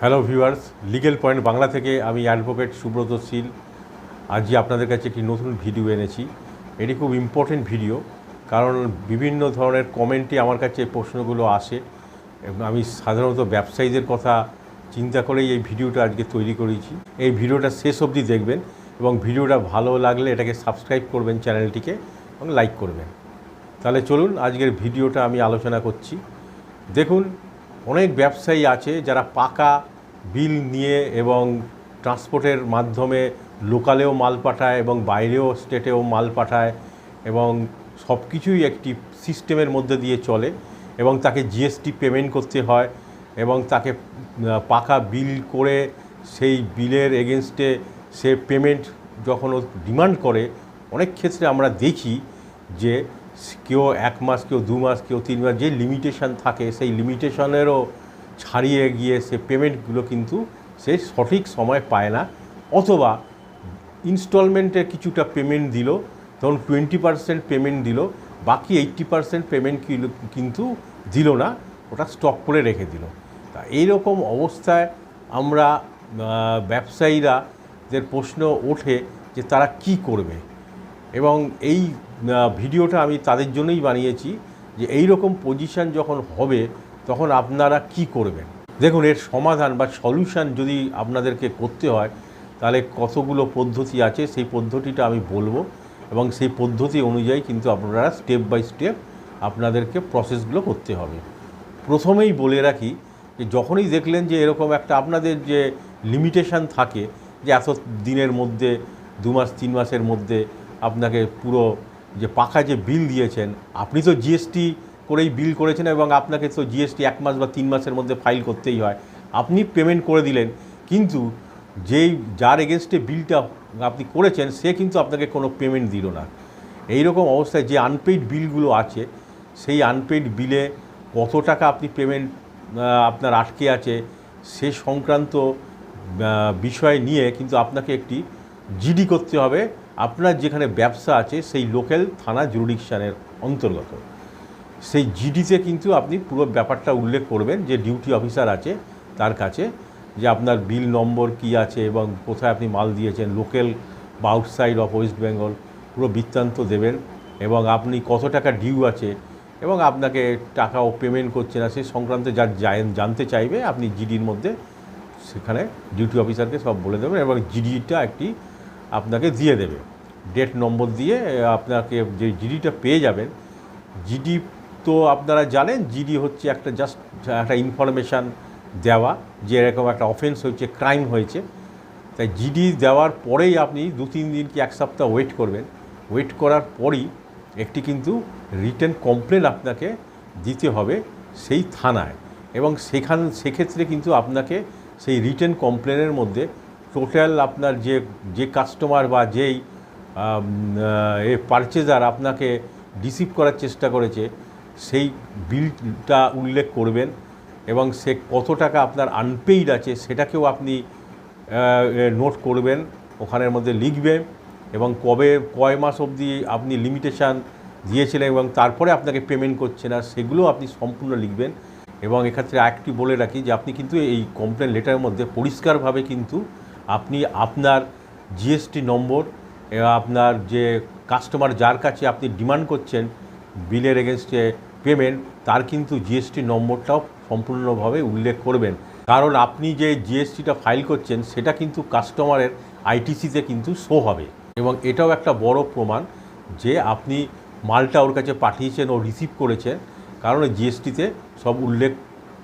Hello viewers legal point Bangla থেকে আমি advocate Subrata শীল। আজকে আপনাদের কাছে একটি নতুন ভিডিও এনেছি। এটি খুব ইম্পর্টেন্ট ভিডিও কারণ বিভিন্ন ধরনের কমেন্টে আমার কাছে এই প্রশ্নগুলো আসে। আমি সাধারণত ব্যবসায়ীদের কথা চিন্তা করেই এই ভিডিওটা আজকে তৈরি করেছি। এই ভিডিওটা শেষ অবধি দেখবেন এবং ভিডিওটা ভালো লাগলে এটাকে সাবস্ক্রাইব করবেন চ্যানেলটিকে এবং লাইক করবেন। তাহলে চলুন আজকের ভিডিওটা আমি আলোচনা করছি। দেখুন অনেক ব্যবসায়ী আছে যারা পাকা বিল নিয়ে এবং ট্রান্সপোর্টের মাধ্যমে লোকালেও মাল পাঠায় এবং বাইরেও স্টেটেও মাল পাঠায় এবং সব কিছুই একটি সিস্টেমের মধ্যে দিয়ে চলে এবং তাকে জিএসটি পেমেন্ট করতে হয় এবং তাকে পাকা বিল করে সেই বিলের এগেনস্টে সে পেমেন্ট যখন ও ডিমান্ড করে, অনেক ক্ষেত্রে আমরা দেখি যে কেউ এক মাস, কেউ দু মাস, কেউ তিন মাস, যে লিমিটেশন থাকে, সেই লিমিটেশনেরও ছাড়িয়ে গিয়ে সে পেমেন্টগুলো কিন্তু সে সঠিক সময় পায় না। অথবা ইনস্টলমেন্টে কিছুটা পেমেন্ট দিল তখন টোয়েন্টি পার্সেন্ট পেমেন্ট দিল, বাকি এইট্টি পার্সেন্ট পেমেন্ট কিন্তু দিল না, ওটা স্টক করে রেখে দিল। তা এইরকম অবস্থায় আমরা ব্যবসায়ীরা যে প্রশ্ন ওঠে যে তারা কি করবে? এবং এই ভিডিওটা আমি তাদের জন্যই বানিয়েছি যে এই রকম পজিশন যখন হবে, তখন আপনারা কি করবেন? দেখুন, এর সমাধান বা সলিউশন যদি আপনাদেরকে করতে হয়, তাহলে কতগুলো পদ্ধতি আছে, সেই পদ্ধতিটা আমি বলব এবং সেই পদ্ধতি অনুযায়ী কিন্তু আপনারা স্টেপ বাই স্টেপ আপনাদেরকে প্রসেসগুলো করতে হবে। প্রথমেই বলে রাখি যে, যখনই দেখলেন যে এরকম একটা আপনাদের যে লিমিটেশন থাকে, যে এত দিনের মধ্যে, দু মাস, তিন মাসের মধ্যে আপনাকে পুরো যে পাকা যে বিল দিয়েছেন, আপনি তো জিএসটি করেই বিল করেছেন এবং আপনাকে তো জিএসটি এক মাস বা তিন মাসের মধ্যে ফাইল করতেই হয়। আপনি পেমেন্ট করে দিলেন, কিন্তু যেই, যার এগেনস্টে বিলটা আপনি করেছেন, সে কিন্তু আপনাকে কোনো পেমেন্ট দিল না। এই রকম অবস্থায় যে আনপেইড বিলগুলো আছে, সেই আনপেইড বিলে কত টাকা আপনি পেমেন্ট আপনার আটকে আছে, সে সংক্রান্ত বিষয় নিয়ে কিন্তু আপনাকে একটি জিডি করতে হবে। আপনার যেখানে ব্যবসা আছে, সেই লোকাল থানা জুরিডিকশানের অন্তর্গত। সেই জিডিতে কিন্তু আপনি পুরো ব্যাপারটা উল্লেখ করবেন যে ডিউটি অফিসার আছে তার কাছে, যে আপনার বিল নম্বর কি আছে এবং কোথায় আপনি মাল দিয়েছেন, লোকাল বা আউটসাইড অফ ওয়েস্ট বেঙ্গল, পুরো বৃত্তান্ত দেবেন এবং আপনি কত টাকা ডিউ আছে এবং আপনাকে টাকাও পেমেন্ট করছে না সেই সংক্রান্ত যা জান- জানতে চাইবে, আপনি জিডির মধ্যে সেখানে ডিউটি অফিসারকে সব বলে দেবেন এবং জিডিটা একটি আপনাকে দিয়ে দেবে। ডেট নম্বর দিয়ে আপনাকে যে জিডিটা পেয়ে যাবেন জিডি তো আপনারা জানেন জিডি হচ্ছে একটা জাস্ট একটা ইনফরমেশান দেওয়া, যে এরকম একটা অফেন্স হয়েছে ক্রাইম হয়েছে। তাই জিডি দেওয়ার পরেই আপনি দু তিন দিন কি এক সপ্তাহ ওয়েট করবেন। ওয়েট করার পরই একটি কিন্তু রিটার্ন কমপ্লেন আপনাকে দিতে হবে সেই থানায়। এবং সেখান, সেক্ষেত্রে কিন্তু আপনাকে সেই রিটেন কমপ্লেনের মধ্যে টোটাল আপনার যে যে কাস্টমার বা যেই এ পারচেজার আপনাকে ডিসিভ করার চেষ্টা করেছে, সেই বিলটা উল্লেখ করবেন এবং সে কত টাকা আপনার আনপেইড আছে সেটাকেও আপনি নোট করবেন, ওখানের মধ্যে লিখবেন এবং কবে, কয় মাস অবধি আপনি লিমিটেশান দিয়েছিলেন এবং তারপরে আপনাকে পেমেন্ট করছে না, সেগুলো আপনি সম্পূর্ণ লিখবেন এবং এক্ষেত্রে একটি বলে রাখি যে, আপনি কিন্তু এই কমপ্লেন লেটারের মধ্যে পরিষ্কারভাবে কিন্তু আপনি আপনার জিএসটি নম্বর আপনার যে কাস্টমার যার কাছে আপনি ডিমান্ড করছেন বিলের এগেনস্টে পেমেন্ট তার কিন্তু জিএসটি নম্বরটাও সম্পূর্ণভাবে উল্লেখ করবেন। কারণ আপনি যে জিএসটিটা ফাইল করছেন, সেটা কিন্তু কাস্টমারের আইটিসিতে কিন্তু শো হবে। এবং এটাও একটা বড় প্রমাণ যে আপনি মালটা ওর কাছে পাঠিয়েছেন ও রিসিভ করেছেন, কারণ জিএসটিতে সব উল্লেখ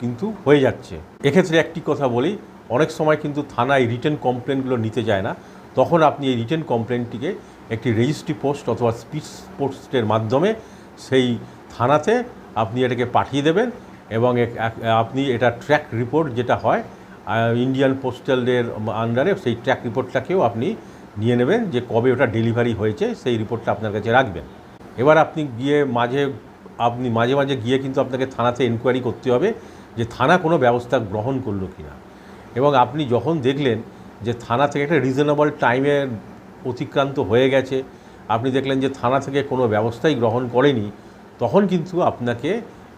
কিন্তু হয়ে যাচ্ছে। এক্ষেত্রে একটি কথা বলি অনেক সময় কিন্তু থানায় রিটেন কমপ্লেনগুলো নিতে যায় না। তখন আপনি এই রিটেন কমপ্লেনটিকে একটি রেজিস্ট্রি পোস্ট অথবা স্পিচ পোস্টের মাধ্যমে সেই থানাতে আপনি এটাকে পাঠিয়ে দেবেন এবং আপনি এটা ট্র্যাক রিপোর্ট যেটা হয় ইন্ডিয়ান পোস্টালের আন্ডারে সেই ট্র্যাক রিপোর্টটাকেও আপনি নিয়ে নেবেন যে কবে ওটা ডেলিভারি হয়েছে, সেই রিপোর্টটা আপনার কাছে রাখবেন। এবার আপনি গিয়ে মাঝে, আপনি মাঝে মাঝে গিয়ে কিন্তু আপনাকে থানাতে এনকোয়ারি করতে হবে যে থানা কোনো ব্যবস্থা গ্রহণ করল কি না এবং আপনি যখন দেখলেন যে থানা থেকে একটা রিজনেবল টাইমে অতিক্রান্ত হয়ে গেছে, আপনি দেখলেন যে থানা থেকে কোনো ব্যবস্থাই গ্রহণ করেনি, তখন কিন্তু আপনাকে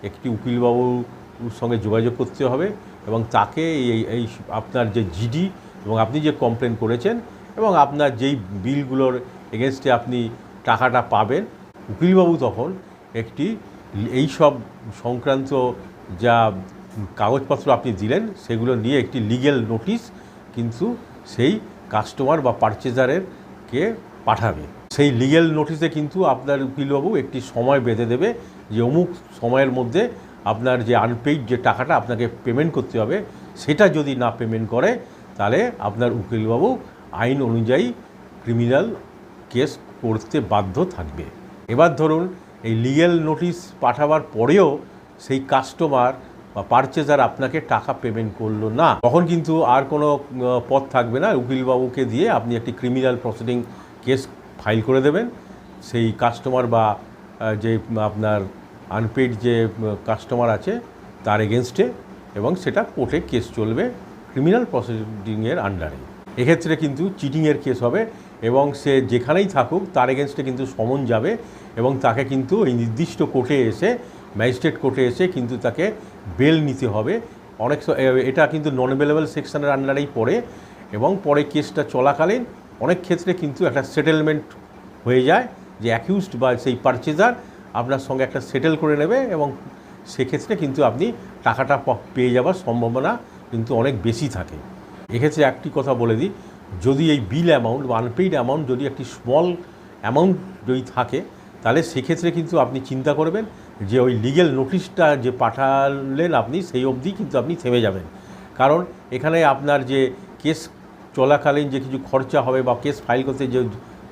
একটি উকিলবাবুর সঙ্গে যোগাযোগ করতে হবে এবং তাকে এই এই আপনার যে জিডি এবং আপনি যে কমপ্লেন করেছেন এবং আপনার যেই বিলগুলোর এগেনস্টে আপনি টাকাটা পাবেন, উকিলবাবু তখন একটি এই সব সংক্রান্ত যা কাগজপত্র আপনি দিলেন, সেগুলো নিয়ে একটি লিগেল নোটিশ কিন্তু সেই কাস্টমার বা পারচেজারের কে পাঠাবে। সেই লিগেল নোটিশে কিন্তু আপনার উকিলবাবু একটি সময় বেঁধে দেবে যে অমুক সময়ের মধ্যে আপনার যে আনপেইড যে টাকাটা আপনাকে পেমেন্ট করতে হবে, সেটা যদি না পেমেন্ট করে, তাহলে আপনার উকিলবাবু আইন অনুযায়ী ক্রিমিনাল কেস করতে বাধ্য থাকবে। এবার ধরুন, এই লিগেল নোটিশ পাঠাবার পরেও সেই কাস্টমার বা পারচেজার আপনাকে টাকা পেমেন্ট করল না, তখন কিন্তু আর কোনো পথ থাকবে না। উকিলবাবুকে দিয়ে আপনি একটি ক্রিমিনাল প্রসিডিং কেস ফাইল করে দেবেন। সেই কাস্টমার বা যে আপনার আনপেড যে কাস্টমার আছে, তার এগেনস্টে এবং সেটা কোর্টে কেস চলবে ক্রিমিনাল প্রসিডিংয়ের আন্ডারে এক্ষেত্রে কিন্তু চিটিংয়ের কেস হবে এবং সে যেখানেই থাকুক, তার এগেনস্টে কিন্তু সমন যাবে এবং তাকে কিন্তু এই নির্দিষ্ট কোর্টে এসে ম্যাজিস্ট্রেট কোর্টে এসে কিন্তু তাকে বেল নিতে হবে। অনেক এটা কিন্তু নন অ্যাভেলেবল সেকশনের আন্ডারেই পড়ে এবং পরে কেসটা চলাকালীন অনেক ক্ষেত্রে কিন্তু একটা সেটেলমেন্ট হয়ে যায় যে অ্যাকিউজড বা সেই পারচেজার আপনার সঙ্গে একটা সেটেল করে নেবে এবং সেক্ষেত্রে কিন্তু আপনি টাকাটা পেয়ে যাওয়ার সম্ভাবনা কিন্তু অনেক বেশি থাকে। এক্ষেত্রে একটি কথা বলে দিই, যদি এই বিল অ্যামাউন্ট বা আনপেইড অ্যামাউন্ট যদি একটি স্মল অ্যামাউন্ট যদি থাকে তাহলে সেক্ষেত্রে কিন্তু আপনি চিন্তা করবেন যে ওই লিগেল নোটিশটা যে পাঠালেন আপনি, সেই অবধি কিন্তু আপনি থেমে যাবেন। কারণ এখানে আপনার যে কেস চলাকালীন যে কিছু খরচা হবে বা কেস ফাইল করতে যে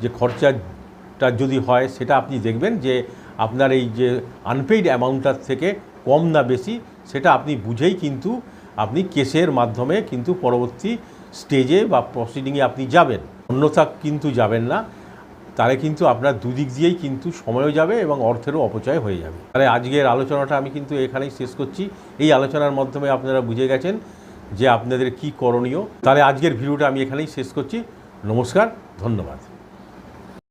যে খরচাটা যদি হয়, সেটা আপনি দেখবেন যে আপনার এই যে আনপেইড অ্যামাউন্টটার থেকে কম না বেশি, সেটা আপনি বুঝেই কিন্তু আপনি কেসের মাধ্যমে কিন্তু পরবর্তী স্টেজে বা প্রসিডিংয়ে আপনি যাবেন। অন্যথা কিন্তু যাবেন না। তাহলে কিন্তু আপনার দুদিক দিয়েই কিন্তু সময়ও যাবে এবং অর্থেরও অপচয় হয়ে যাবে। তাহলে আজকের আলোচনাটা আমি কিন্তু এখানেই শেষ করছি। এই আলোচনার মাধ্যমে আপনারা বুঝে গেছেন যে আপনাদের কি করণীয়। তাহলে আজকের ভিডিওটা আমি এখানেই শেষ করছি। নমস্কার, ধন্যবাদ।